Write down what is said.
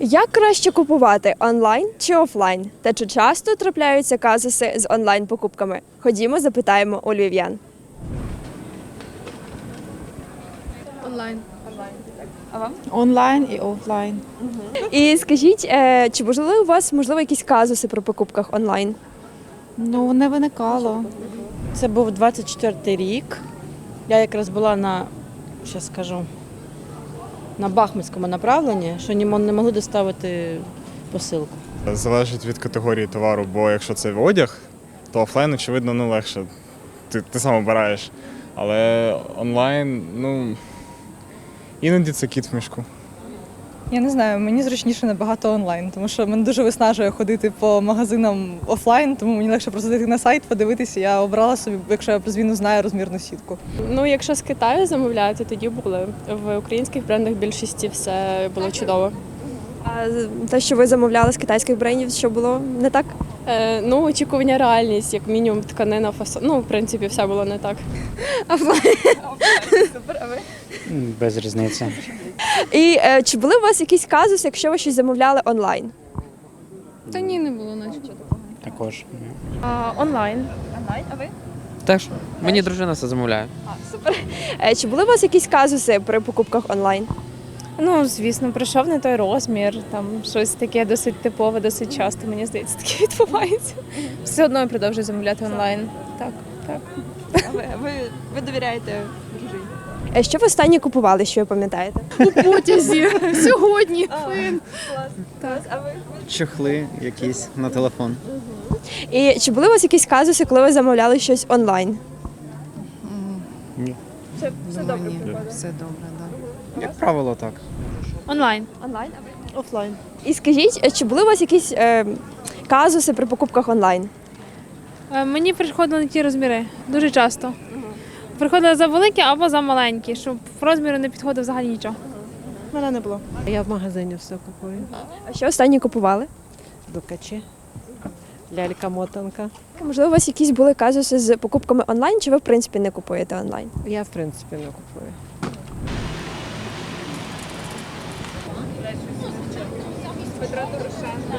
Як краще купувати онлайн чи офлайн? Та чи часто трапляються казуси з онлайн покупками? Ходімо, запитаємо у львів'ян. Онлайн. Онлайн і офлайн. І скажіть, е, чи можливо у вас можливо якісь казуси про покупках онлайн? Ну, не виникало. Це був 24-й рік. Я якраз була на, ще скажу, на Бахмутському направленні, що не могли доставити посилку. Залежить від категорії товару, бо якщо це одяг, то офлайн, очевидно, ну легше. Ти, ти сам обираєш. Але онлайн, ну іноді це кіт в мішку. Я не знаю, мені зручніше набагато онлайн, тому що мене дуже виснажує ходити по магазинам офлайн, тому мені легше просто зайти на сайт, подивитися. Я обрала собі, якщо я плюс-мінус знаю розмірну сітку. Ну, якщо з Китаю замовляти, тоді були. В українських брендах більшості все було чудово. А те, що ви замовляли з китайських брендів, що було не так? Е, ну, очікування реальність, як мінімум, тканина, фасон. Ну, в принципі, все було не так. А Без різниці. І е, чи були у вас якісь казуси, якщо ви щось замовляли онлайн? Та ні, не було наче. Також. онлайн. Онлайн, а ви? Теж. Мені дружина все замовляє. Е, чи були у вас якісь казуси при покупках онлайн? Ну, звісно, прийшов не той розмір, там щось таке досить типове, досить часто, мені здається, таке відбувається. Все одно я продовжую замовляти онлайн. Так, так. Ви, ви, ви довіряєте дружині? Е, Що ви останнє купували, що ви пам'ятаєте? У потязі сьогодні. Чохли якісь на телефон. І чи були у вас якісь казуси, коли ви замовляли щось онлайн? Ні. Це все добре. Все добре, так. Як правило, так. Онлайн. Онлайн? Офлайн. І скажіть, е, чи були у вас якісь е, казуси при покупках онлайн? Е, Мені приходили не ті розміри дуже часто. Приходили за великі або за маленькі, щоб в розміру не підходив взагалі нічого. Мене не було. Я в магазині все купую. А що останнє купували? Дукачі, лялька-мотанка. Можливо, у вас якісь були казуси з покупками онлайн, чи ви в принципі не купуєте онлайн? Я, в принципі, не купую. Петра Дорошенка.